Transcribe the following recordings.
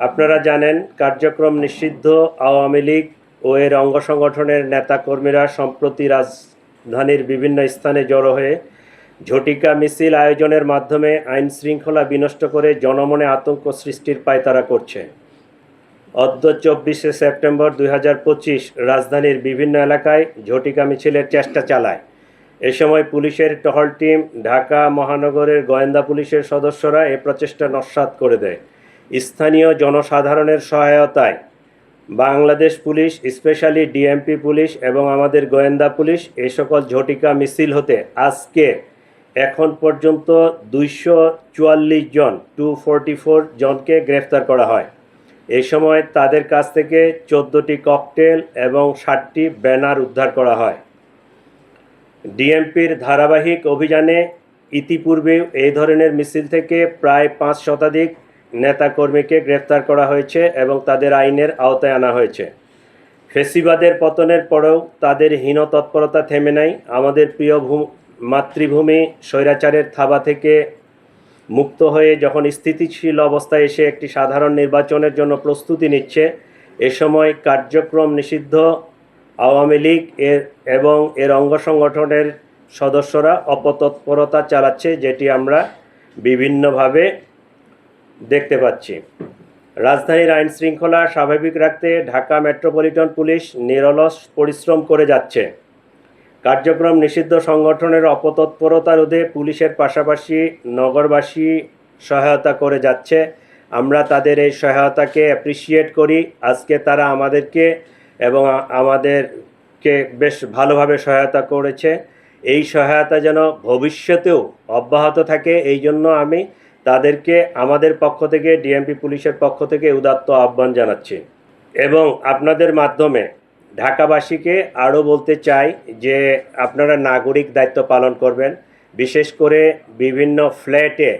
আপনারা জানেন, কার্যক্রম নিষিদ্ধ আওয়ামী লীগ ও এর অঙ্গ সংগঠনের নেতাকর্মীরা সম্প্রতি রাজধানীর বিভিন্ন স্থানে জড়ো হয়ে ঝটিকা মিছিল আয়োজনের মাধ্যমে আইন শৃঙ্খলা বিনষ্ট করে জনমনে আতঙ্ক সৃষ্টির পায়তারা করছে। অদ্য চব্বিশে সেপ্টেম্বর দুই হাজার পঁচিশ রাজধানীর বিভিন্ন এলাকায় ঝটিকা মিছিলের চেষ্টা চালায়। এ সময় পুলিশের টহল টিম, ঢাকা মহানগরের গোয়েন্দা পুলিশের সদস্যরা এ প্রচেষ্টা নস্যাৎ করে দেয়। স্থানীয় জনসাধারণের সহায়তায় Bangladesh police, specially DMP police এবং আমাদের গোয়েন্দা পুলিশ এই সকল ঝটিকা মিছিল হতে আজকে এখন পর্যন্ত দুইশো চুয়াল্লিশ জন টু ফোরটি ফোর জনকে গ্রেফতার করা হয়। এই সময় তাদের কাছ থেকে চোদ্দোটি ককটেল এবং ষাটটি ব্যানার উদ্ধার করা হয়। ডিএমপির ধারাবাহিক অভিযানে ইতিপূর্বে এই ধরনের মিছিল থেকে প্রায় পাঁচ শতাধিক নেতাকর্মীকে গ্রেফতার করা হয়েছে এবং তাদের আইনের আওতায় আনা হয়েছে। ফেসিবাদের পতনের পরেও তাদের হীন তৎপরতা থেমে নাই। আমাদের প্রিয় মাতৃভূমি স্বৈরাচারের থাবা থেকে মুক্ত হয়ে যখন স্থিতিশীল অবস্থায় এসে একটি সাধারণ নির্বাচনের জন্য প্রস্তুতি নিচ্ছে, এ সময় কার্যক্রম নিষিদ্ধ আওয়ামী লীগ এর এবং এর অঙ্গ সংগঠনের সদস্যরা অপতৎপরতা চালাচ্ছে, যেটি আমরা বিভিন্নভাবে দেখতে পাচ্ছি। রাজধানীর আইন শৃঙ্খলা স্বাভাবিক রাখতে ঢাকা মেট্রোপলিটন পুলিশ নিরলস পরিশ্রম করে যাচ্ছে। কার্যক্রম নিষিদ্ধ সংগঠনের অপতৎপরতা রোধে পুলিশের পাশাপাশি নগরবাসী সহায়তা করে যাচ্ছে। আমরা তাদের এই সহায়তাকে অ্যাপ্রিসিয়েট করি। আজকে তারা আমাদেরকে এবং আমাদেরকে বেশ ভালোভাবে সহায়তা করেছে। এই সহায়তা যেন ভবিষ্যতেও অব্যাহত থাকে, এই জন্য আমি তাদেরকে আমাদের পক্ষ থেকে ডিএমপি পুলিশের পক্ষ থেকে উদাত্ত আহ্বান জানাচ্ছি। এবং আপনাদের মাধ্যমে ঢাকাবাসীকে আরও বলতে চাই যে আপনারা নাগরিক দায়িত্ব পালন করবেন। বিশেষ করে বিভিন্ন ফ্ল্যাটে,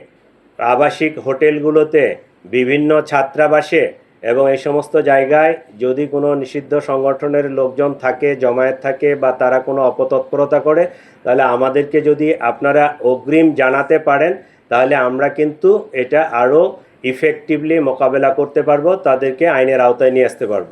আবাসিক হোটেলগুলোতে বিভিন্ন ছাত্রাবাসে এবং এই সমস্ত জায়গায় যদি কোনো নিষিদ্ধ সংগঠনের লোকজন থাকে, জমায়েত থাকে বা তারা কোনো অপতৎপরতা করে, তাহলে আমাদেরকে যদি আপনারা অগ্রিম জানাতে পারেন তাহলে আমরা কিন্তু এটা আরও ইফেক্টিভলি মোকাবেলা করতে পারব, তাদেরকে আইনের আওতায় নিয়ে আসতে পারব।